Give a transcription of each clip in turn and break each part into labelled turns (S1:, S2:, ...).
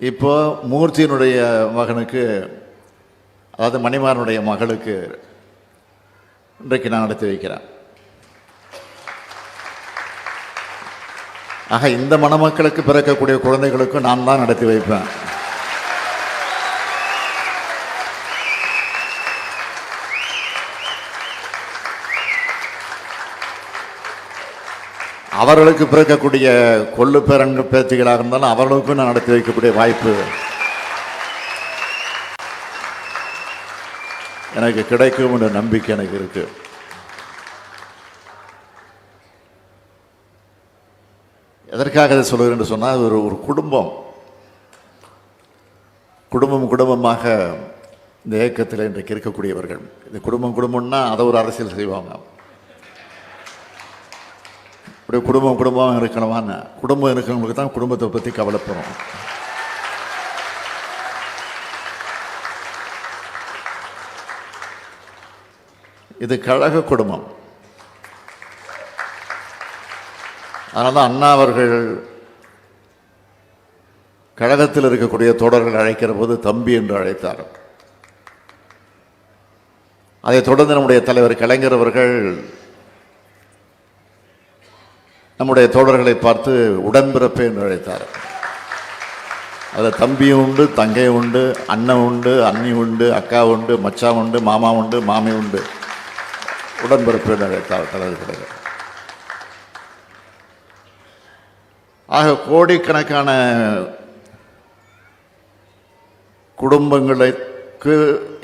S1: இப்போ மூர்த்தியினுடைய மகனுக்கு அதாவது மணிமாரனுடைய மகளுக்கு இன்றைக்கு நான் நடத்தி வைக்கிறேன். ஆக இந்த மணமக்களுக்கு பிறக்கக்கூடிய குழந்தைகளுக்கும் நான் தான் நடத்தி வைப்பேன். அவர்களுக்கு பிறக்கக்கூடிய கொள்ளு பேரன் பேத்திகளாக இருந்தாலும் அவர்களுக்கும் நான் நடத்தி வைக்கக்கூடிய வாய்ப்பு எனக்கு கிடைக்கும் என்ற நம்பிக்கை எனக்கு இருக்கு. எதற்காக இதை சொல்கிறேன் என்று சொன்னால் ஒரு ஒரு குடும்பம். குடும்பம் குடும்பமாக இந்த இயக்கத்தில் இன்றைக்கு இருக்கக்கூடியவர்கள். இந்த குடும்பம் குடும்பம்னா அதை ஒரு அரசியல் செய்வாங்க. இப்படி குடும்பம் குடும்பம் இருக்கணுமான்னு. குடும்பம் இருக்கிறவங்களுக்கு தான் குடும்பத்தை பற்றி கவலைப்படுறோம். இது கழக குடும்பம். அதனால் தான் அண்ணா அவர்கள் கழகத்தில் இருக்கக்கூடிய தோழர்கள் அழைக்கிற போது தம்பி என்று அழைத்தார். அதைத் தொடர்ந்து நம்முடைய தலைவர் கலைஞர் அவர்கள் நம்முடைய தோழர்களை பார்த்து உடன்பிறப்பு என்று அழைத்தார். அதில் தம்பியும் உண்டு தங்கையும் உண்டு அண்ணன் உண்டு அண்ணி உண்டு அக்கா உண்டு மச்சான் உண்டு மாமா உண்டு மாமி உண்டு. உடன்பிறப்பு என்று அழைத்தார் தலைவர் ஆக கோடிக்கணக்கான குடும்பங்களுக்கு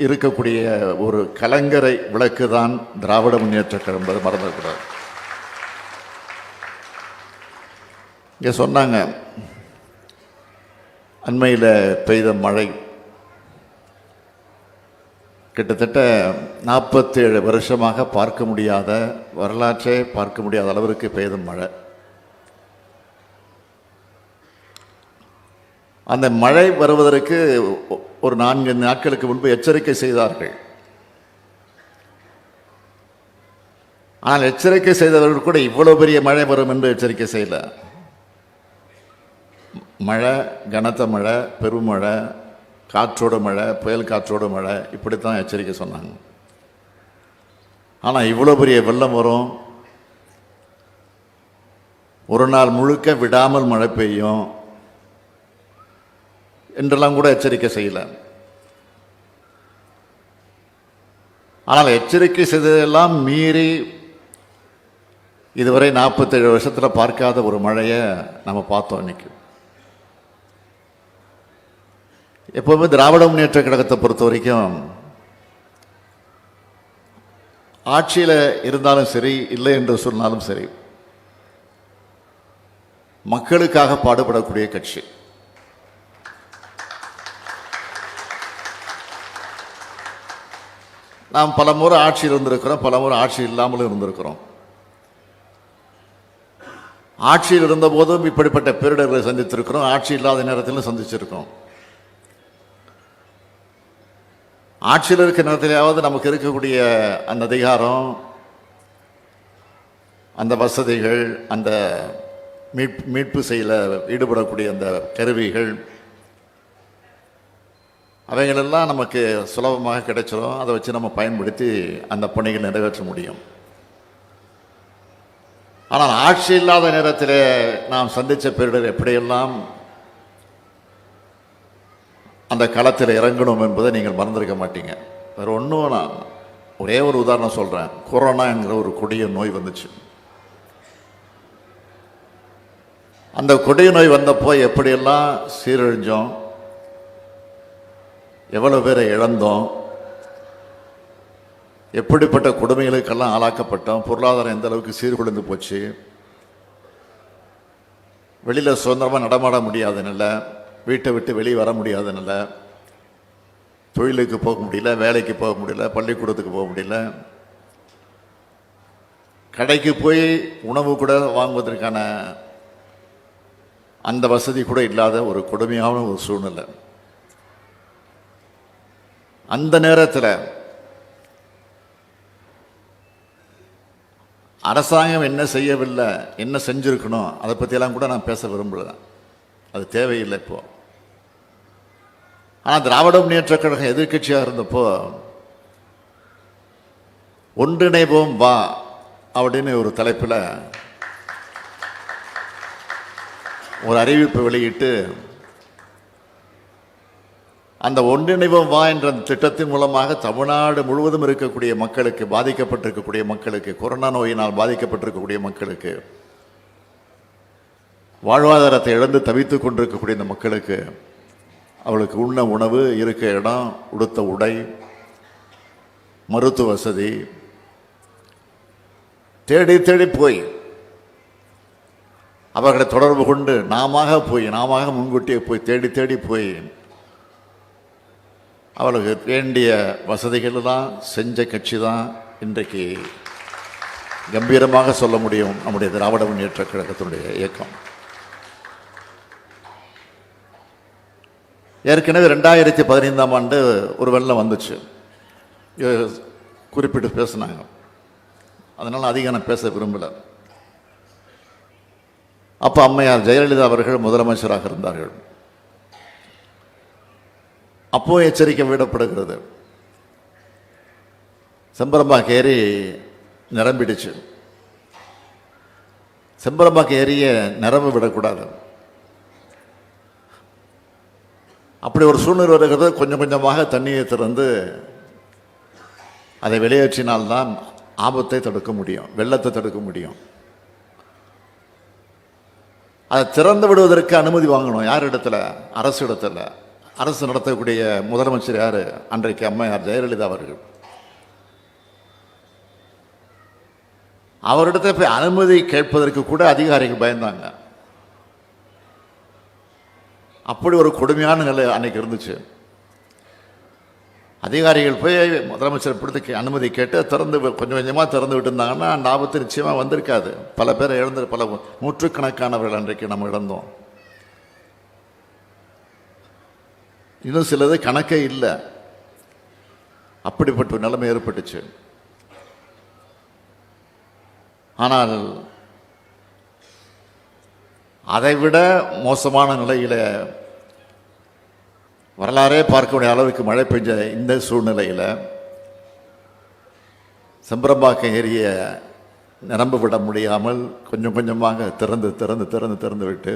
S1: இருக்கக்கூடிய ஒரு கலங்கரை விளக்கு தான் திராவிட முன்னேற்ற கழகம் என்பதை இங்கே சொன்னாங்க அண்மையில் பெய்த மழை. கிட்டத்தட்ட நாற்பத்தேழு வருஷமாக பார்க்க முடியாத வரலாற்றே பார்க்க முடியாத அளவிற்கு பெய்த மழை. அந்த மழை வருவதற்கு ஒரு நான்கு நாட்களுக்கு முன்பு எச்சரிக்கை செய்தார்கள். ஆனால் எச்சரிக்கை செய்தவர்கள் கூட இவ்வளோ பெரிய மழை வரும் என்று எச்சரிக்கை செய்யலை. மழை கனத்த மழை பெருமழை காற்றோட மழை புயல் காற்றோட மழை இப்படித்தான் எச்சரிக்கை சொன்னாங்க. ஆனால் இவ்வளோ பெரிய வெள்ளம் வரும். ஒரு நாள் முழுக்க விடாமல் மழை பெய்யும். என்றெல்லாம் கூட எச்சரிக்கை செய்யல. ஆனால் எச்சரிக்கை செய்ததெல்லாம் மீறி இதுவரை நாற்பத்தேழு வருஷத்தில் பார்க்காத ஒரு மழையை நம்ம பார்த்தோம் இன்றைக்கி எப்போவுமே திராவிட முன்னேற்ற கழகத்தை பொறுத்த வரைக்கும் ஆட்சியில் இருந்தாலும் சரி இல்லை என்று சொன்னாலும் சரி மக்களுக்காக பாடுபடக்கூடிய கட்சி. நாம் பல முறை ஆட்சியில் இருந்திருக்கிறோம் பல முறை ஆட்சி இல்லாமலும் இருந்திருக்கிறோம். ஆட்சியில் இருந்தபோதும் இப்படிப்பட்ட பேரிடர்களை சந்தித்திருக்கிறோம் ஆட்சி இல்லாத நேரத்திலும் சந்திச்சிருக்கிறோம். ஆட்சியில் இருக்கிற நேரத்திலேயாவது நமக்கு இருக்கக்கூடிய அந்த அதிகாரம் அந்த வசதிகள் அந்த மீட் மீட்பு செய்யல ஈடுபடக்கூடிய அந்த கருவிகள் அவைகளெல்லாம் நமக்கு சுலபமாக கிடைச்சிடும் அதை வச்சு நம்ம பயன்படுத்தி அந்த பணிகள் நிறைவேற்ற முடியும். ஆனால் ஆட்சி இல்லாத நேரத்தில் நாம் சந்தித்த பேரிடர் எப்படியெல்லாம் அந்த களத்தில் இறங்கணும் என்பதை நீங்கள் மறந்துருக்க மாட்டீங்க. வேறு ஒன்றும் நான் ஒரே ஒரு உதாரணம் சொல்கிறேன் கொரோனாங்கிற ஒரு கொடிய நோய் வந்துச்சு. அந்த கொடிய நோய் வந்தப்போ எப்படியெல்லாம் சீரழிஞ்சோம்? எவ்வளோ பேரை இழந்தோம்? எப்படிப்பட்ட கொடுமைகளுக்கெல்லாம் ஆளாக்கப்பட்டோம்? பொருளாதாரம் எந்த அளவுக்கு சீர்குலைந்து போச்சு? வெளியில் சுதந்திரமாக நடமாட முடியாத நிலை வீட்டை விட்டு வெளியே வர முடியாத நிலை தொழிலுக்கு போக முடியல வேலைக்கு போக முடியல பள்ளிக்கூடத்துக்கு போக முடியல. கடைக்கு போய் உணவு கூட வாங்குவதற்கான அந்த வசதி கூட இல்லாத ஒரு கொடுமையான ஒரு சூழ்நிலை. அந்த நேரத்தில் அரசாங்கம் என்ன செய்யவில்லை என்ன செஞ்சுருக்கணும் அதை பற்றியெல்லாம் கூட நான் பேச விரும்பலை. அது தேவையில்லை இப்போது ஆனால் திராவிட முன்னேற்ற கழகம் எதிர்க்கட்சியாக இருந்தப்போ ஒன்றிணைவோம் வா அப்படின்னு ஒரு தலைப்பில் ஒரு அறிவிப்பு வெளியிட்டு அந்த ஒன்றிணைவோம் வா என்ற அந்த திட்டத்தின் மூலமாக தமிழ்நாடு முழுவதும் இருக்கக்கூடிய மக்களுக்கு பாதிக்கப்பட்டிருக்கக்கூடிய மக்களுக்கு கொரோனா நோயினால் பாதிக்கப்பட்டிருக்கக்கூடிய மக்களுக்கு வாழ்வாதாரத்தை இழந்து தவித்துக் கொண்டிருக்கக்கூடிய இந்த மக்களுக்கு அவளுக்கு உண்ண உணவு இருக்க இடம் உடுத்த உடை மருத்துவ வசதி. தேடி தேடி போய் அவர்களை தொடர்பு கொண்டு நாம போய் நாம முன்கூட்டியே போய் தேடி தேடி போய் அவளுக்கு வேண்டிய வசதிகள் தான் செஞ்ச கட்சி தான் இன்றைக்கு கம்பீரமாக சொல்ல முடியும். நம்முடைய திராவிட முன்னேற்ற கழகத்தினுடைய இயக்கம். ஏற்கனவே ரெண்டாயிரத்தி பதினைந்தாம் ஆண்டு ஒரு வெள்ளம் வந்துச்சு. குறிப்பிட்டு பேசினாங்க. அதனால் அதிகம் நான் பேச விரும்பலை. அப்போ அம்மையார் ஜெயலலிதா அவர்கள் முதலமைச்சராக இருந்தார்கள். அப்போ எச்சரிக்கை விடப்படுகிறது. செம்பரம்பாக்கு ஏரி நிரம்பிடுச்சு. செம்பரம்பாக்கு ஏரியை நிரம்ப விடக்கூடாது. அப்படி ஒரு சூழ்நிலை வருகிறது. கொஞ்சம் கொஞ்சமாக தண்ணியை திறந்து அதை வெளியேற்றினால்தான் ஆபத்தை தடுக்க முடியும் வெள்ளத்தை தடுக்க முடியும். அதை திறந்து விடுவதற்கு அனுமதி வாங்கணும். யார் இடத்துல? அரசு இடத்துல. அரசு நடத்தக்கூடிய முதலமைச்சர் யார்? அன்றைக்கு அம்மையார் ஜெயலலிதா அவர்கள். அவரிடத்தை போய் அனுமதி கேட்பதற்கு கூட அதிகாரிகள் பயந்தாங்க. அப்படி ஒரு கொடுமையான நிலை அன்னைக்கு இருந்துச்சு. அதிகாரிகள் போய் முதலமைச்சர் பிடித்து அனுமதி கேட்டு திறந்து கொஞ்சம் கொஞ்சமாக திறந்து விட்டுருந்தாங்கன்னா அந்த ஆபத்து நிச்சயமாக வந்திருக்காது. பல பேர் இழந்து பல நூற்றுக்கணக்கானவர்கள் அன்றைக்கு நம்ம இழந்தோம். இன்னும் சிலது கணக்கே இல்லை. அப்படிப்பட்ட நிலைமை ஏற்பட்டுச்சு. ஆனால் அதைவிட மோசமான நிலையில் வரலாறே பார்க்கக்கூடிய அளவுக்கு மழை பெஞ்ச இந்த சூழ்நிலையில் செம்பரம்பாக்கம் ஏரிய நிரம்ப விட முடியாமல் கொஞ்சம் கொஞ்சமாக திறந்து திறந்து திறந்து திறந்து விட்டு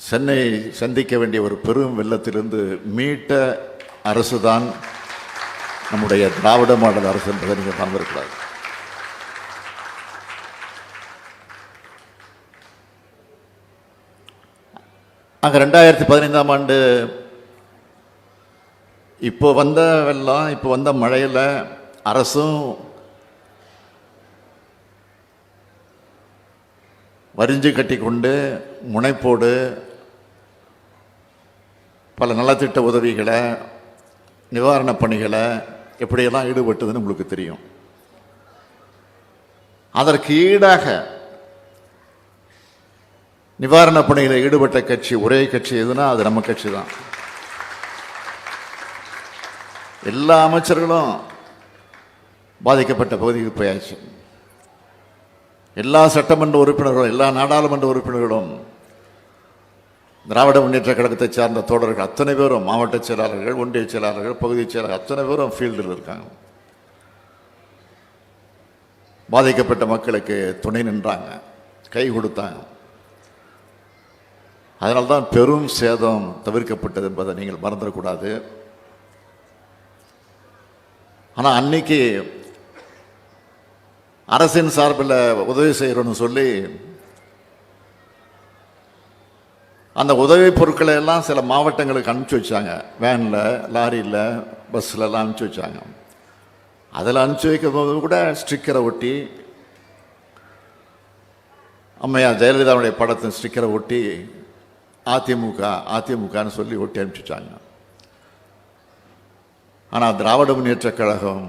S1: சென்னை சந்திக்க வேண்டிய ஒரு பெரும் வெள்ளத்திலிருந்து மீட்ட அரசு தான் நம்முடைய திராவிட மாடல் அரசு என்பதை நீங்கள் மறந்துருக்கூடாது அங்கே ரெண்டாயிரத்தி பதினைந்தாம் ஆண்டு இப்போ வந்த வெள்ளம் இப்போ வந்த மழையில் அரசும் வரிஞ்சு கட்டி கொண்டு முனைப்போடு பல நலத்திட்ட உதவிகளை நிவாரணப் பணிகளை எப்படியெல்லாம் ஈடுபட்டதுன்னு உங்களுக்கு தெரியும். அதற்கு ஈடாக நிவாரணப் பணியில் ஈடுபட்ட கட்சி ஒரே கட்சி எதுனா அது நம்ம கட்சி தான் எல்லா அமைச்சர்களும் பாதிக்கப்பட்ட பகுதிக்கு போயாச்சு. எல்லா சட்டமன்ற உறுப்பினர்களும் எல்லா நாடாளுமன்ற உறுப்பினர்களும் திராவிட முன்னேற்ற கழகத்தை சார்ந்த தோழர்கள் அத்தனை பேரும் மாவட்ட செயலாளர்கள் ஒன்றிய செயலாளர்கள் பகுதி செயலாளர்கள் அத்தனை பேரும் ஃபீல்டில் இருக்காங்க. பாதிக்கப்பட்ட மக்களுக்கு துணை நின்றாங்க கை கொடுத்தாங்க. அதனால்தான் பெரும் சேதம் தவிர்க்கப்பட்டது என்பதை நீங்கள் மறந்துடக்கூடாது. ஆனால் அன்னைக்கு அரசின் சார்பில் உதவி செய்கிறோன்னு சொல்லி அந்த உதவி பொருட்களை எல்லாம் சில மாவட்டங்களுக்கு அனுப்பிச்சி வச்சாங்க. வேனில் லாரியில் பஸ்ஸில் எல்லாம் அனுப்பிச்சி வச்சாங்க. அதில் அனுப்பிச்சி வைக்கும் போது கூட ஸ்டிக்கரை ஒட்டி அம்மையா ஜெயலலிதாவுடைய படத்தின் ஸ்டிக்கரை ஒட்டி அதிமுக அதிமுகன்னு சொல்லி ஒட்டி அனுப்பிச்சிட்டாங்க. ஆனால் திராவிட முன்னேற்ற கழகம்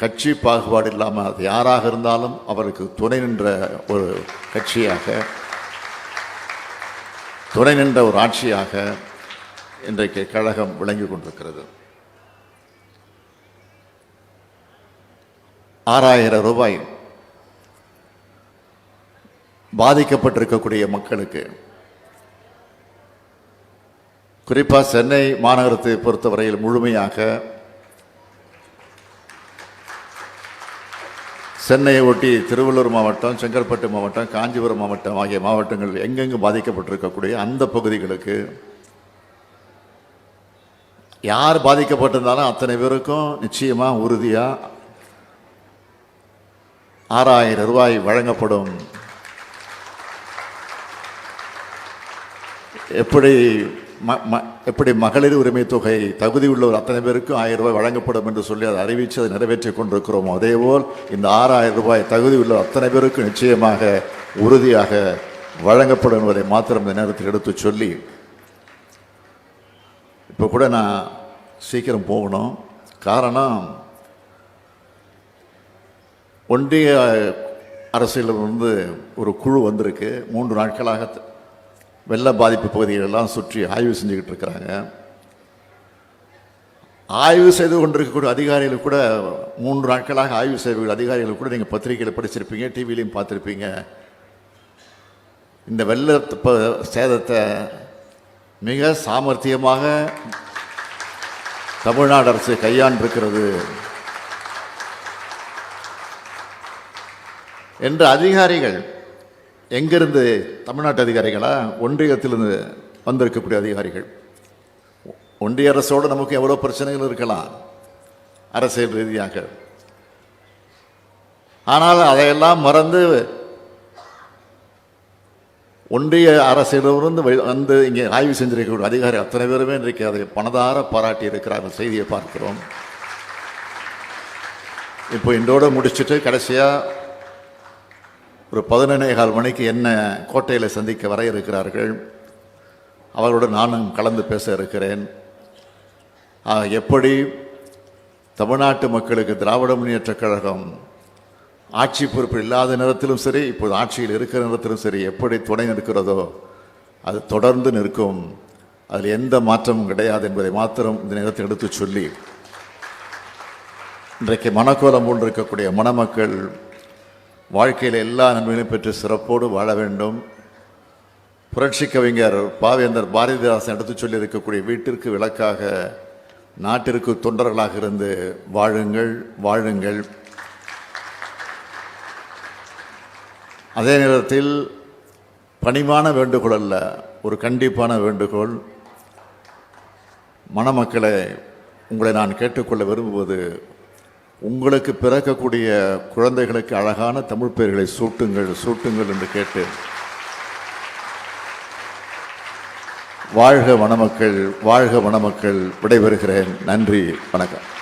S1: கட்சி பாகுபாடு இல்லாமல் அது யாராக இருந்தாலும் அவருக்கு துணை நின்ற ஒரு கட்சியாக துணை நின்ற ஒரு ஆட்சியாக இன்றைக்கு கழகம் விளங்கி கொண்டிருக்கிறது. ஆறாயிரம் ரூபாய் பாதிக்கப்பட்டிருக்கக்கூடிய மக்களுக்கு குறிப்பாக சென்னை மாநகரத்தை பொறுத்தவரையில் முழுமையாக சென்னையை ஒட்டி திருவள்ளூர் மாவட்டம் செங்கல்பட்டு மாவட்டம் காஞ்சிபுரம் மாவட்டம் ஆகிய மாவட்டங்கள் எங்கெங்கு பாதிக்கப்பட்டிருக்கக்கூடிய அந்த பகுதிகளுக்கு யார் பாதிக்கப்பட்டிருந்தாலும் அத்தனை பேருக்கும் நிச்சயமாக உறுதியாக ஆறாயிரம் ரூபாய் வழங்கப்படும். எப்படி ம ம எப்படி மகளிர் உரிமை தொகை தகுதி உள்ளவர் அத்தனை பேருக்கும் ஆயிரம் ரூபாய் வழங்கப்படும் என்று சொல்லி அதை அறிவித்து அதை நிறைவேற்றி கொண்டிருக்கிறோம் அதேபோல் இந்த ஆறாயிரம் ரூபாய் தகுதி உள்ள அத்தனை பேருக்கும் நிச்சயமாக உறுதியாக வழங்கப்படும் என்பதை மாத்திரம் இந்த நேரத்தில் எடுத்து சொல்லி இப்போ கூட நான் சீக்கிரம் போகணும். காரணம் ஒன்றிய அரசியலிருந்து ஒரு குழு வந்திருக்கு. மூன்று நாட்களாக வெள்ள பாதிப்பு பகுதிகளெல்லாம் சுற்றி ஆய்வு செஞ்சுக்கிட்டு இருக்கிறாங்க. ஆய்வு செய்து கொண்டிருக்கக்கூடிய அதிகாரிகள் கூட மூன்று நாட்களாக ஆய்வு செய்யக்கூடிய அதிகாரிகள் கூட நீங்கள் பத்திரிகையில் படிச்சிருப்பீங்க டிவிலையும் பார்த்துருப்பீங்க. இந்த வெள்ள ப- சேதத்தை மிக சாமர்த்தியமாக தமிழ்நாடு அரசு கையாண்டிருக்கிறது. என்று அதிகாரிகள் எங்கேருந்து தமிழ்நாட்டு அதிகாரிகளா? ஒன்றியத்திலிருந்து வந்திருக்கக்கூடிய அதிகாரிகள். ஒன்றிய அரசோடு நமக்கு எவ்வளோ பிரச்சனைகள் இருக்கலாம்? அரசியல் ரீதியாக. ஆனால் அதையெல்லாம் மறந்து ஒன்றிய அரசிலிருந்து வந்து இங்கே ஆய்வு செஞ்சிருக்கக்கூடிய அதிகாரி அத்தனை பேருமே இன்றைக்கு அதை பணதார பாராட்டி இருக்கிறார்கள். செய்தியை பார்க்கிறோம். இப்போ இன்றோடு முடிச்சுட்டு கடைசியாக ஒரு பதினொன்னே கால் மணிக்கு என்ன கோட்டையில் சந்திக்க வர இருக்கிறார்கள். அவர்களோடு நானும் கலந்து பேச இருக்கிறேன். எப்படி தமிழ்நாட்டு மக்களுக்கு திராவிட முன்னேற்றக் கழகம் ஆட்சி பொறுப்பு இல்லாத நேரத்திலும் சரி இப்போது ஆட்சியில் இருக்கிற நேரத்திலும் சரி எப்படி துணை நிற்கிறதோ அது தொடர்ந்து நிற்கும். அதில் எந்த மாற்றமும் கிடையாது என்பதை மாத்திரம் இந்த நேரத்தில் எடுத்துச் சொல்லி இன்றைக்கு மனக்கோலம் போன்று இருக்கக்கூடிய மணமக்கள் வாழ்க்கையில் எல்லா நன்மைகளையும் பெற்று சிறப்போடு வாழ வேண்டும். புரட்சி கவிஞர் பாவேந்தர் பாரதிதாசன் எடுத்துச் சொல்லி இருக்கக்கூடிய வீட்டிற்கு விளக்காக நாட்டிற்கு தொண்டர்களாக இருந்து வாழுங்கள் வாழுங்கள். அதே நேரத்தில் பணிவான வேண்டுகோள் அல்ல ஒரு கண்டிப்பான வேண்டுகோள். மணமக்களை உங்களை நான் கேட்டுக்கொள்ள விரும்புவது உங்களுக்கு பிறக்கக்கூடிய குழந்தைகளுக்கு அழகான தமிழ் பெயர்களை சூட்டுங்கள் சூட்டுங்கள் என்று கேட்டு வாழ்க வனமக்கள் வாழ்க வனமக்கள் விடைபெறுகிறேன். நன்றி வணக்கம்.